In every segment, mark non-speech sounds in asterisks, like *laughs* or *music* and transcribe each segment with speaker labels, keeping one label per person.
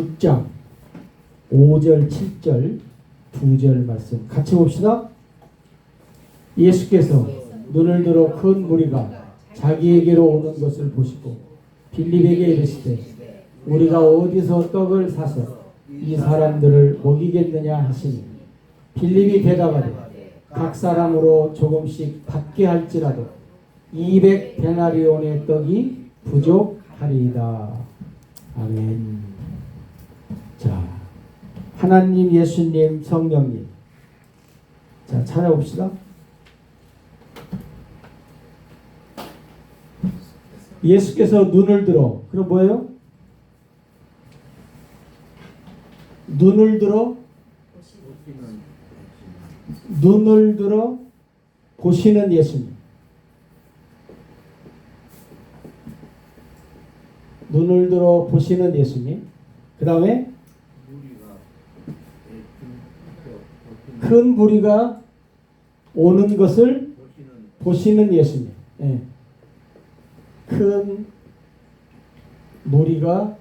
Speaker 1: 6장 5절 7절 두절 말씀 같이 봅시다. 예수께서 눈을 들어 큰 무리가 자기에게로 오는 것을 보시고 빌립에게 이르시되 우리가 어디서 떡을 사서 이 사람들을 먹이겠느냐 하시니 빌립이 대답하되 각 사람으로 조금씩 받게 할지라도 200 데나리온의 떡이 부족하리이다. 아멘. 자, 하나님, 예수님, 성령님. 자, 찾아봅시다. 예수께서 눈을 들어, 그럼 뭐예요? 눈을 들어, 눈을 들어 보시는 예수님. 눈을 들어 보시는 예수님. 그 다음에 큰 무리가 오는 것을 보시는 예수님. 예. 큰 무리가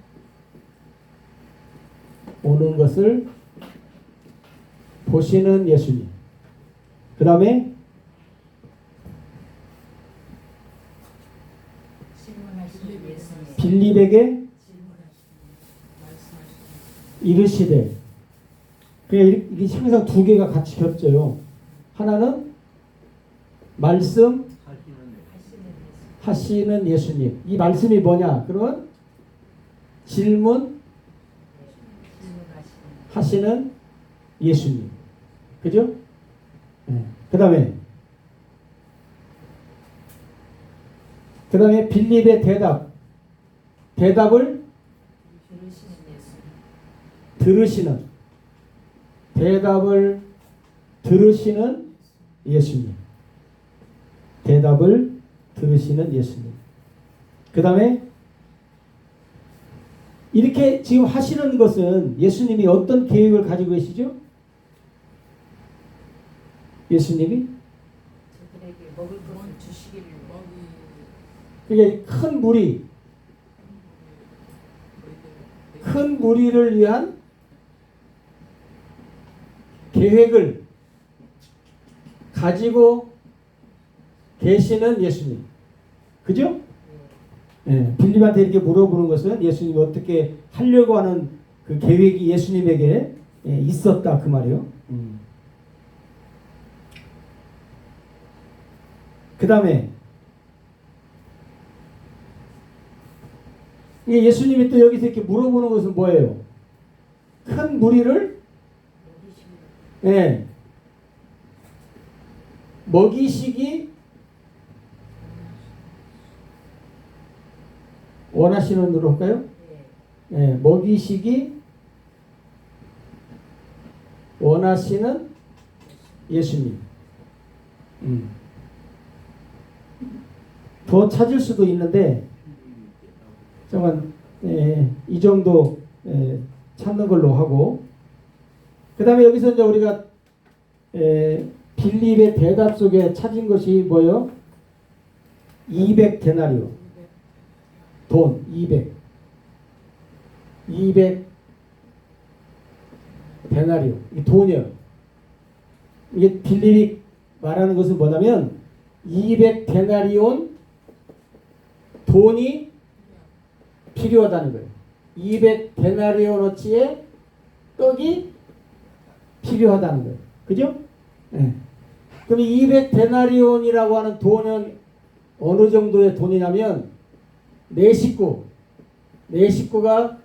Speaker 1: 오는 것을 보시는 예수님. 그 다음에. 빌립에게 이르시되 그게 이게 항상 두 개가 같이 겹쳐요. 하나는 말씀
Speaker 2: 하시는 예수님.
Speaker 1: 이 말씀이 뭐냐? 그러면 질문
Speaker 2: 하시는
Speaker 1: 예수님. 그죠? 그 다음에 그 다음에 빌립의 대답. 대답을
Speaker 2: 들으시는 예수님.
Speaker 1: 들으시는 대답을 들으시는 예수님. 대답을 들으시는 예수님. 그 다음에 이렇게 지금 하시는 것은 예수님이 어떤 계획을 가지고 계시죠? 예수님이
Speaker 2: 저들에게 먹을 것을 주시기를
Speaker 1: 그게 큰 무리, 큰 무리를 위한 계획을 가지고 계시는 예수님. 그죠? 예, 빌립한테 이렇게 물어보는 것은 예수님이 어떻게 하려고 하는 그 계획이 예수님에게 예, 있었다 그 말이요. 음. 그 다음에 예수님이 또 여기서 이렇게 물어보는 것은 뭐예요? 큰
Speaker 2: 무리를
Speaker 1: 예, 먹이시기 원하시는 대로 할까요?
Speaker 2: 예.
Speaker 1: 예, 먹이시기 원하시는 예수님. 음. 더 찾을 수도 있는데 잠깐 예, 이 정도 예, 찾는 걸로 하고 그 다음에 여기서 이제 우리가 예, 빌립의 대답 속에 찾은 것이 뭐요? 200 데나리오 돈 200. 200 데나리오. 이 돈이요. 이게 빌립이 말하는 것은 뭐냐면 200 데나리온 돈이 필요하다는 거예요. 200 데나리온어치의 떡이 필요하다는 거예요. 그죠? 예. 그럼 200 데나리온이라고 하는 돈은 어느 정도의 돈이냐면 내 식구, 내 식구가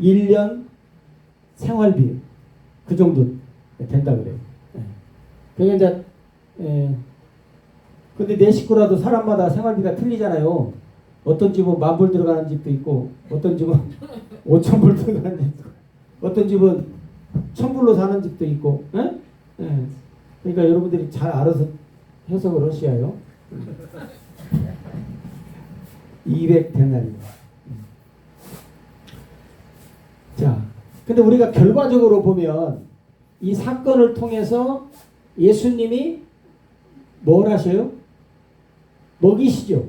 Speaker 1: 1년 생활비 그 정도 된다 그래요. 예. 그게 이제 예. 근데 내 식구라도 사람마다 생활비가 틀리잖아요. 어떤 집은 만 불 들어가는 집도 있고, 어떤 집은 *laughs* 5천 불 들어가는 집도 있고, 어떤 집은 천 불로 사는 집도 있고, 예? 예. 그러니까 여러분들이 잘 알아서 해석을 하셔야요. 200 데나리. 자, 근데 우리가 결과적으로 보면 이 사건을 통해서 예수님이 뭘 하셔요? 먹이시죠.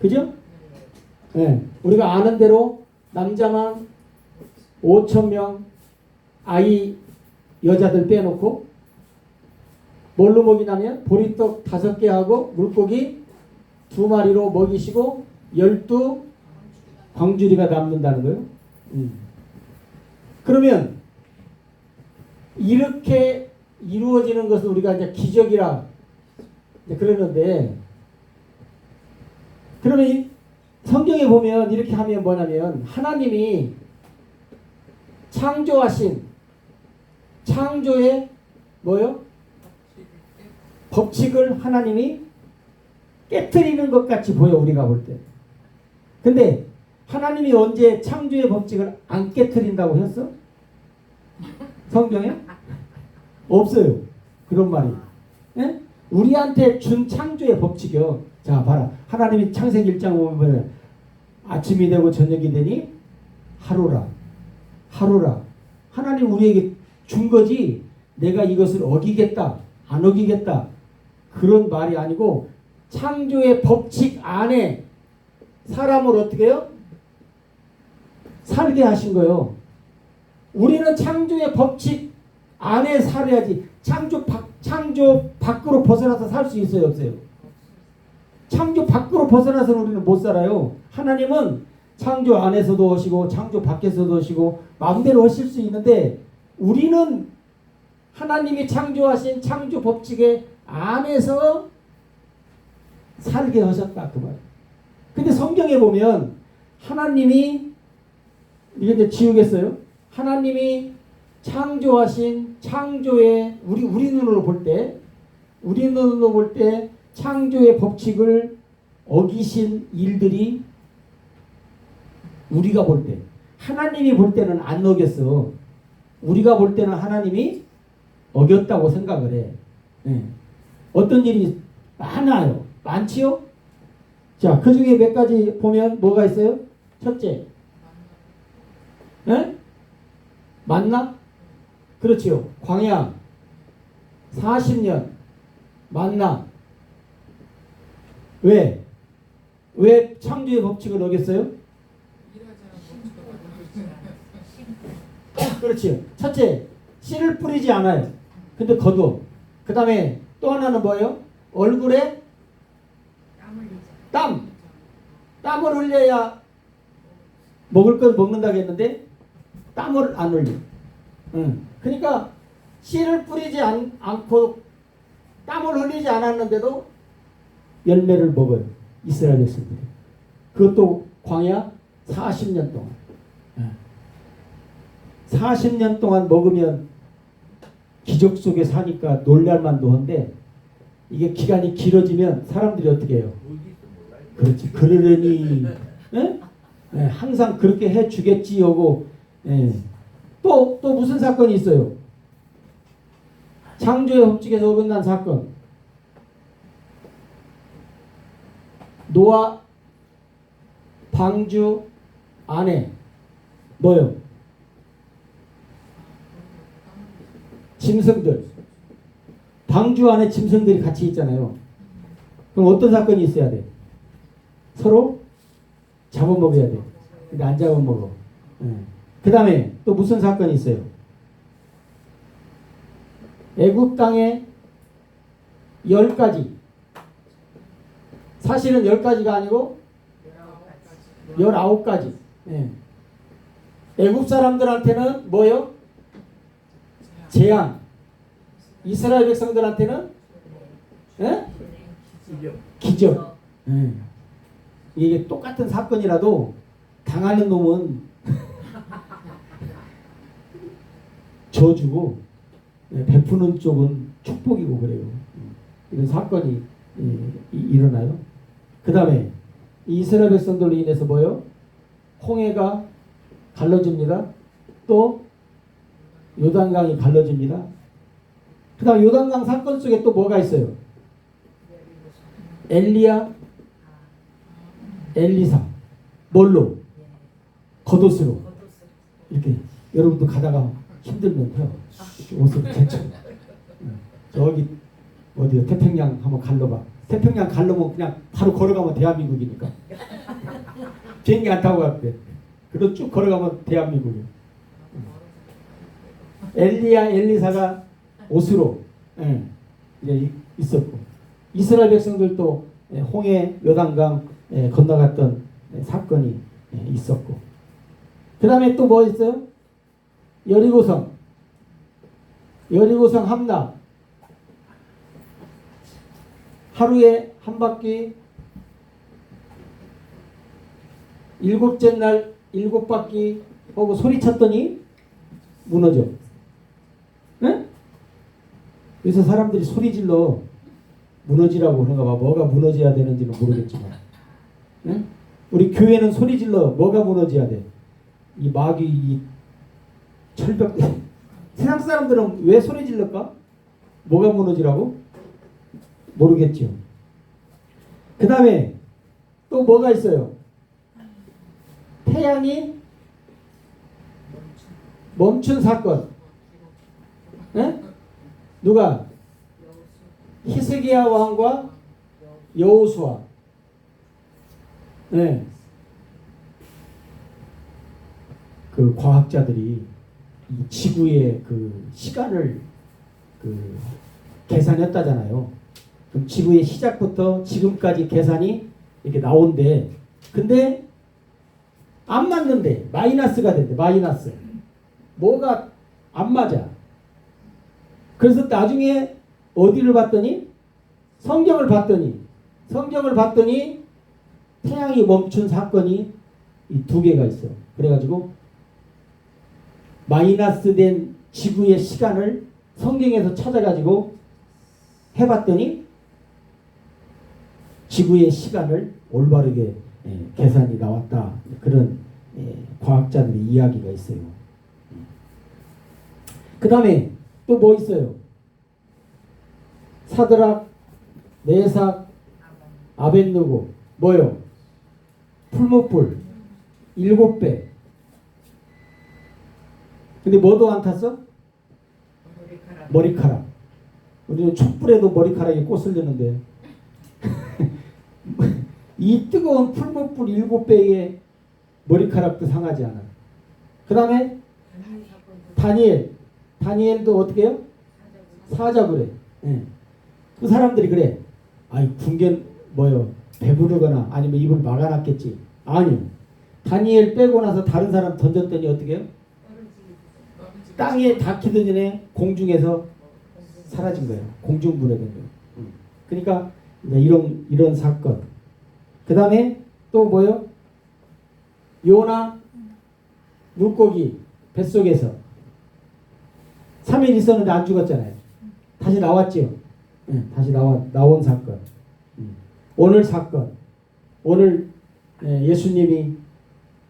Speaker 1: 그죠? 예. 우리가 아는 대로 남자만 5천 명 아이 여자들 빼놓고 뭘로 먹이냐면 보리떡 다섯 개 하고 물고기 두 마리로 먹이시고 열두 광주리가 남는다는 거예요. 음. 그러면 이렇게 이루어지는 것을 우리가 이제 기적이라 이제 그러는데 그러면 이 성경에 보면 이렇게 하면 뭐냐면 하나님이 창조하신 창조의 뭐요? 법칙을 하나님이 깨뜨리는 것 같이 보여 우리가 볼 때. 근데 하나님이 언제 창조의 법칙을 안 깨뜨린다고 했어? 성경에? 없어요. 그런 말이. 예? 우리한테 준 창조의 법칙이요. 자, 봐라. 하나님이 창세기 1장 보면 아침이 되고 저녁이 되니 하루라. 하루라. 하나님 우리에게 준 거지 내가 이것을 어기겠다. 안 어기겠다. 그런 말이 아니고 창조의 법칙 안에 사람을 어떻게 해요? 살게 하신 거예요. 우리는 창조의 법칙 안에 살아야지 창조 밖 창조 밖으로 벗어나서 살 수 있어요, 없어요? 창조 밖으로 벗어나서는 우리는 못 살아요. 하나님은 창조 안에서도 하시고 창조 밖에서도 하시고 마음대로 하실 수 있는데 우리는 하나님이 창조하신 창조 법칙의 안에서 살게 하셨다 그 말. 근데 성경에 보면 하나님이 이게 이제 지우겠어요. 하나님이 창조하신 창조의 우리 우리 눈으로 볼 때 우리 눈으로 볼 때 창조의 법칙을 어기신 일들이 우리가 볼 때 하나님이 볼 때는 안 어겼어. 우리가 볼 때는 하나님이 어겼다고 생각을 해. 예. 어떤 일이 많아요. 많지요? 자, 그 중에 몇 가지 보면 뭐가 있어요? 첫째, 예? 만나? 그렇지요. 광야 40년 만나. 왜? 왜 창조의 법칙을 어겼어요? 그렇지요. 첫째, 씨를 뿌리지 않아요. 근데 거두. 그 다음에 또 하나는 뭐예요? 얼굴에 땀. 땀을 흘려야 먹을 건 먹는다고 했는데 땀을 안 흘려. 응. 그러니까 씨를 뿌리지 않, 않고 땀을 흘리지 않았는데도 열매를 먹어요. 이스라엘 백성들이. 그것도 광야 40년 동안. 응. 40년 동안 먹으면 기적 속에 사니까 놀랄만도 한데 이게 기간이 길어지면 사람들이 어떻게 해요? 그렇지. 그러려니 예? 예, 항상 그렇게 해 주겠지 하고 예. 또, 또 무슨 사건이 있어요? 창조의 법칙에서 어긋난 사건. 노아 방주 안에 뭐요? 짐승들. 방주 안에 짐승들이 같이 있잖아요. 그럼 어떤 사건이 있어야 돼? 서로 잡아먹어야 돼. 근데 안 잡아먹어. 그 다음에 또 무슨 사건이 있어요? 애굽 땅에 열 가지. 사실은 열 가지가 아니고 열아홉 가지. 예. 애굽 사람들한테는 뭐요? 재앙. 이스라엘 백성들한테는 예? 기적. 예. 이게 똑같은 사건이라도 당하는 놈은 *laughs* 저주고 예, 베푸는 쪽은 축복이고 그래요. 음, 이런 사건이 예, 이- 일어나요. 그 다음에 이스라엘 백성들로 인해서 뭐요? 홍해가 갈라집니다. 또 요단강이 갈라집니다. 그 다음 요단강 사건 속에 또 뭐가 있어요? 엘리야, 엘리사. 뭘로? 겉옷으로. 이렇게 여러분도 가다가 힘들면 요 옷을 개쳐. 저기 어디요? 태평양 한번 갈러봐. 태평양 갈러면 그냥 바로 걸어가면 대한민국이니까. 비행기 안 타고 갈때. 그래도 쭉 걸어가면 대한민국이야. 엘리야 엘리사가 옷으로 예, 있었고 이스라엘 백성들도 예, 홍해 요단강 예, 건너갔던 예, 사건이 예, 있었고 그 다음에 또 뭐 있어요? 여리고성 여리고성 함락 하루에 한 바퀴 일곱째 날 일곱 바퀴 하고 소리쳤더니 무너져. 응? 그래서 사람들이 소리 질러 무너지라고 그런가 봐. 뭐가 무너져야 되는지는 모르겠지만. 응? 우리 교회는 소리 질러 뭐가 무너져야 돼? 이 마귀 이 철벽 *laughs* 세상 사람들은 왜 소리 질렀까? 뭐가 무너지라고? 모르겠죠. 그 다음에 또 뭐가 있어요? 태양이 멈춘 사건. 에? 누가? 히스기야 왕과 여호수아. 네. 그 과학자들이 이 지구의 그 시간을 그 계산했다잖아요. 그럼 지구의 시작부터 지금까지 계산이 이렇게 나온대. 근데 안 맞는데 마이너스가 된대. 마이너스. 뭐가 안 맞아. 그래서 나중에 어디를 봤더니 성경을 봤더니 성경을 봤더니 태양이 멈춘 사건이 이 두 개가 있어. 그래가지고 마이너스 된 지구의 시간을 성경에서 찾아가지고 해봤더니 지구의 시간을 올바르게 예, 계산이 나왔다. 그런 예, 과학자들의 이야기가 있어요. 그 다음에 또 뭐 있어요? 사드락, 메삭, 아벤누고 뭐요? 풀무불 일곱 배. 근데 뭐도 안 탔어?
Speaker 2: 머리카락.
Speaker 1: 머리카락. 우리는 촛불에도 머리카락이 꼬슬리는데 *laughs* 이 뜨거운 풀무불 일곱 배의 머리카락도 상하지 않아. 그 다음에
Speaker 2: 다니엘 사건도
Speaker 1: 다니엘. 다니엘도 어떻게 해요?
Speaker 2: 사자고.
Speaker 1: 사자부래. 예. 그 사람들이 그래. 아이 궁견 뭐요? 배부르거나 아니면 입을 막아놨겠지. 아니요. 다니엘 빼고 나서 다른 사람 던졌더니 어떻게 해요? 땅에 닿기도 전에 공중에서 사라진 거예요. 공중분해된 거예요. 음. 그러니까 이런 이런 사건. 그 다음에 또 뭐요? 요나 물고기 뱃속에서 3일 있었는데 안 죽었잖아요. 다시 나왔죠. 예, 다시 나와 나온 사건. 음. 오늘 사건. 오늘 예, 예수님이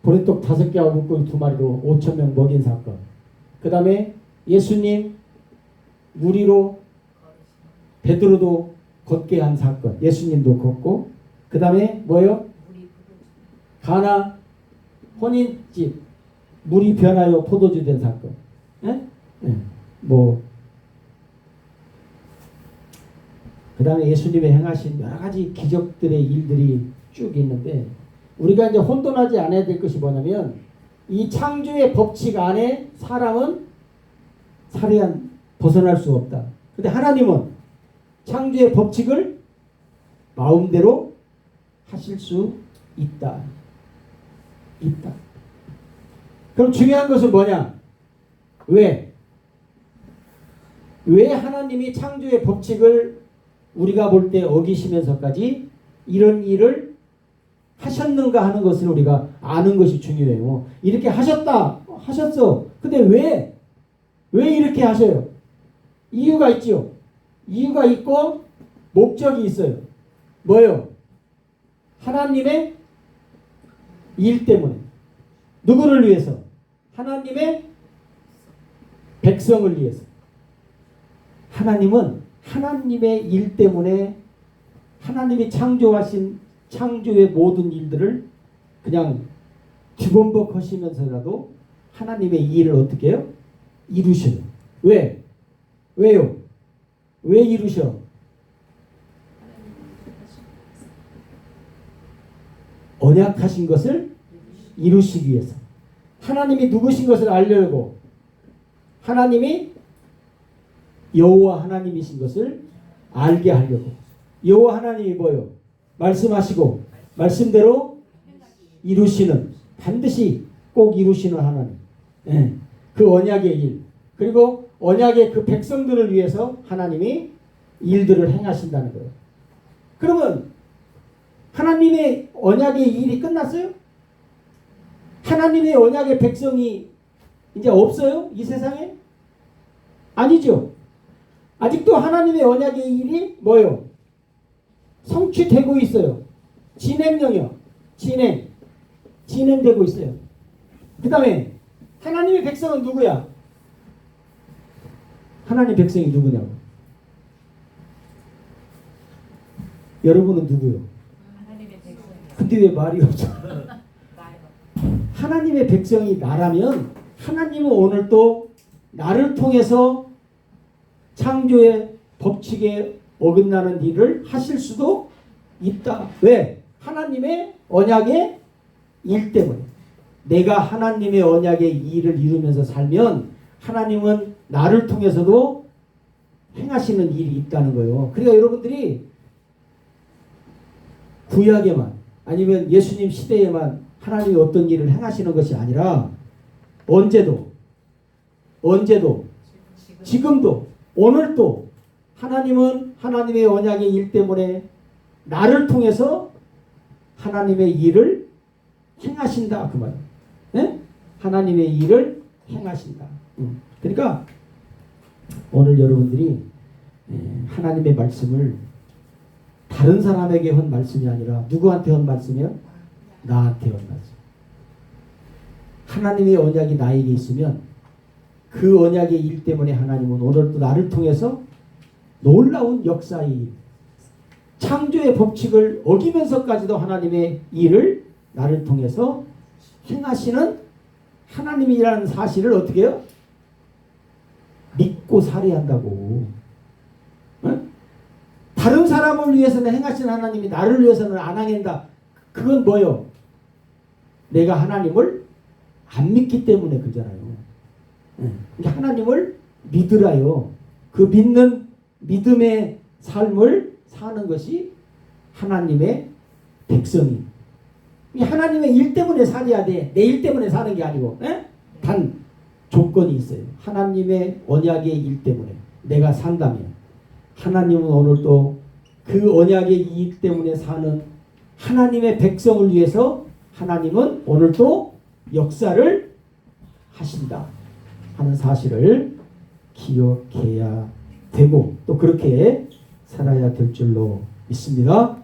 Speaker 1: 보리떡 다섯 개하고 물고기 두 마리로 5천 명 먹인 사건. 그 다음에 예수님 무리로 베드로도 걷게 한 사건. 예수님도 걷고 그 다음에 뭐요? 가나 혼인집 물이 변하여 포도주 된 사건. 예? 예. 뭐 그다음에 예수님의 행하신 여러 가지 기적들의 일들이 쭉 있는데 우리가 이제 혼돈하지 않아야 될 것이 뭐냐면 이 창조의 법칙 안에 사람은 살해한 벗어날 수 없다. 근데 하나님은 창조의 법칙을 마음대로 하실 수 있다. 있다. 그럼 중요한 것은 뭐냐? 왜? 왜 하나님이 창조의 법칙을 우리가 볼 때 어기시면서까지 이런 일을 하셨는가 하는 것을 우리가 아는 것이 중요해요. 이렇게 하셨다, 하셨어. 근데 왜? 왜 이렇게 하셔요? 이유가 있죠. 이유가 있고 목적이 있어요. 뭐요? 하나님의 일 때문에. 누구를 위해서? 하나님의 백성을 위해서. 하나님은 하나님의 일 때문에 하나님이 창조하신 창조의 모든 일들을 그냥 뒤범벅 하시면서라도 하나님의 이 일을 어떻게 해요? 이루셔요. 왜? 왜요? 왜 이루셔? 언약하신 것을 이루시기 위해서. 하나님이 누구신 것을 알려고 하나님이 여호와 하나님이신 것을 알게 하려고 여호와 하나님이 뭐요? 말씀하시고 말씀대로 이루시는 반드시 꼭 이루시는 하나님. 예. 그 언약의 일 그리고 언약의 그 백성들을 위해서 하나님이 일들을 행하신다는 거예요. 그러면 하나님의 언약의 일이 끝났어요? 하나님의 언약의 백성이 이제 없어요? 이 세상에? 아니죠. 아직도 하나님의 언약의 일이 뭐요? 성취되고 있어요. 진행령이요. 진행. 진행되고 있어요. 그 다음에 하나님의 백성은 누구야? 하나님 백성이 누구냐고. 여러분은 누구요? 근데 왜 말이 없죠? 하나님의 백성이 나라면 하나님은 오늘 또 나를 통해서 창조의 법칙에 어긋나는 일을 하실 수도 있다. 왜? 하나님의 언약의 일 때문에. 내가 하나님의 언약의 일을 이루면서 살면 하나님은 나를 통해서도 행하시는 일이 있다는 거예요. 그러니까 여러분들이 구약에만 아니면 예수님 시대에만 하나님이 어떤 일을 행하시는 것이 아니라 언제도 언제도
Speaker 2: 지금
Speaker 1: 지금도 오늘도 하나님은 하나님의 언약의 일 때문에 나를 통해서 하나님의 일을 행하신다 그 말. 예? 하나님의 일을 행하신다. 음. 그러니까 오늘 여러분들이 예, 하나님의 말씀을 다른 사람에게 한 말씀이 아니라 누구한테 한 말씀이요? 나한테 한 말씀. 하나님의 언약이 나에게 있으면 그 언약의 일 때문에 하나님은 오늘도 나를 통해서 놀라운 역사의 일, 창조의 법칙을 어기면서까지도 하나님의 일을 나를 통해서 행하시는 하나님이라는 사실을 어떻게 해요? 믿고 살아야 한다고. 응? 다른 사람을 위해서는 행하신 하나님이 나를 위해서는 안 행한다. 그건 뭐요? 내가 하나님을 안 믿기 때문에 그잖아요. 하나님을 믿으라요. 그 믿는 믿음의 삶을 사는 것이 하나님의 백성이. 이 하나님의 일 때문에 살아야 돼. 내 일 때문에 사는 게 아니고. 예? 단 조건이 있어요. 하나님의 언약의 일 때문에 내가 산다면 하나님은 오늘도 그 언약의 일 때문에 사는 하나님의 백성을 위해서 하나님은 오늘도 역사를 하신다 하는 사실을 기억해야 되고 또 그렇게 살아야 될 줄로 믿습니다.